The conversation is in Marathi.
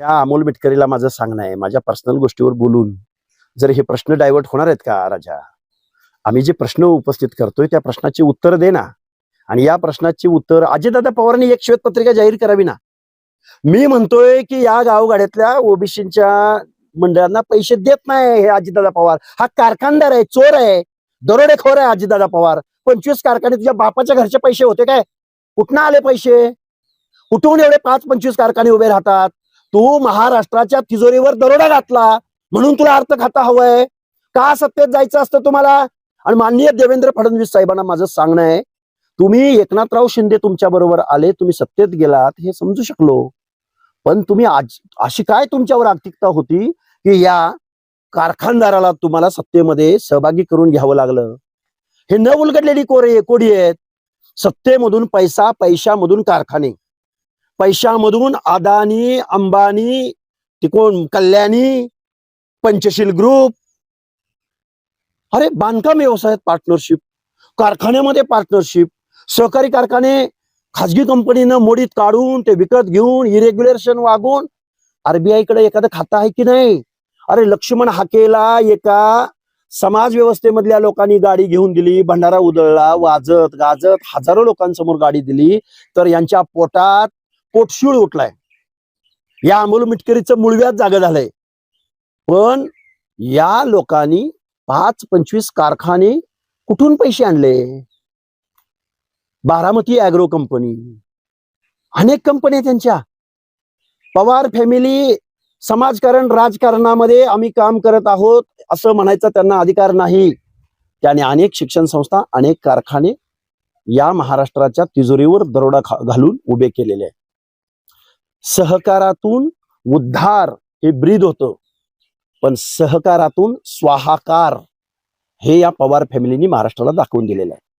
या अमोल मिटकरीला माझं सांगणं आहे. माझ्या पर्सनल गोष्टीवर बोलून जर हे प्रश्न डायव्हर्ट होणार आहेत का राजा? आम्ही जे प्रश्न उपस्थित करतोय त्या प्रश्नाची उत्तर दे ना. आणि या प्रश्नाची उत्तर अजितदादा पवारांनी एक श्वेतपत्रिका जाहीर करावी ना. मी म्हणतोय की या गावगाड्यातल्या ओबीसीच्या मंडळांना पैसे देत नाही हे अजितदादा पवार. हा कारखानदार आहे चोर आहे दरोडेखोर आहे अजितदादा पवार. पंचवीस कारखाने तुझ्या बापाच्या घरचे पैसे होते काय? कुठनं आले पैसे? कुठून एवढे पाच पंचवीस कारखाने उभे राहतात? तू महाराष्ट्राच्या तिजोरीवर दरोडा घातला म्हणून तुला अर्थ खाता हवंय. का सत्तेत जायचं असतं तुम्हाला? आणि माननीय देवेंद्र फडणवीस साहेबांना माझं सांगणं आहे तुम्ही एकनाथराव शिंदे तुमच्या बरोबर आले तुम्ही सत्तेत गेलात हे समजू शकलो. पण तुम्ही आज अशी काय तुमच्यावर आर्थिकता होती की या कारखानदाराला तुम्हाला सत्तेमध्ये सहभागी करून घ्यावं लागलं? हे न उलगडलेली कोरे कोडी आहेत. सत्तेमधून पैसा पैशामधून कारखाने. पैशामधून अदानी अंबानी तिकोण कल्याणी पंचशील ग्रुप. अरे बांधकाम व्यवसायात पार्टनरशिप कारखान्यामध्ये पार्टनरशिप सहकारी कारखाने खाजगी कंपनीनं मोडीत काढून ते विकत घेऊन इरेग्युलेशन वागून आरबीआयकडे एखादं खातं आहे की नाही? अरे लक्ष्मण हाकेला एका समाज व्यवस्थेमधल्या लोकांनी गाडी घेऊन दिली भंडारा उधळला वाजत गाजत हजारो लोकांसमोर गाडी दिली तर यांच्या पोटात पोटशिळ उठलाय. या अमोल मिटकरीचं मुळव्याच जागा झालंय. पण या लोकांनी पाच पंचवीस कारखाने कुठून पैसे आणले? Baramati agro company. अनेक कंपन्या आहेत त्यांच्या. पवार फॅमिली समाजकारण राजकारणामध्ये आम्ही काम करत आहोत असं म्हणायचा त्यांना अधिकार नाही. त्याने अनेक शिक्षण संस्था अनेक कारखाने या महाराष्ट्राच्या तिजोरीवर दरोडा घालून उभे केलेले आहे सहकारातून उद्धार हे ब्रीद होतं. पण सहकारातून स्वाहाकार हे या पवार फॅमिलीनी महाराष्ट्राला दाखवून दिलेलं आहे.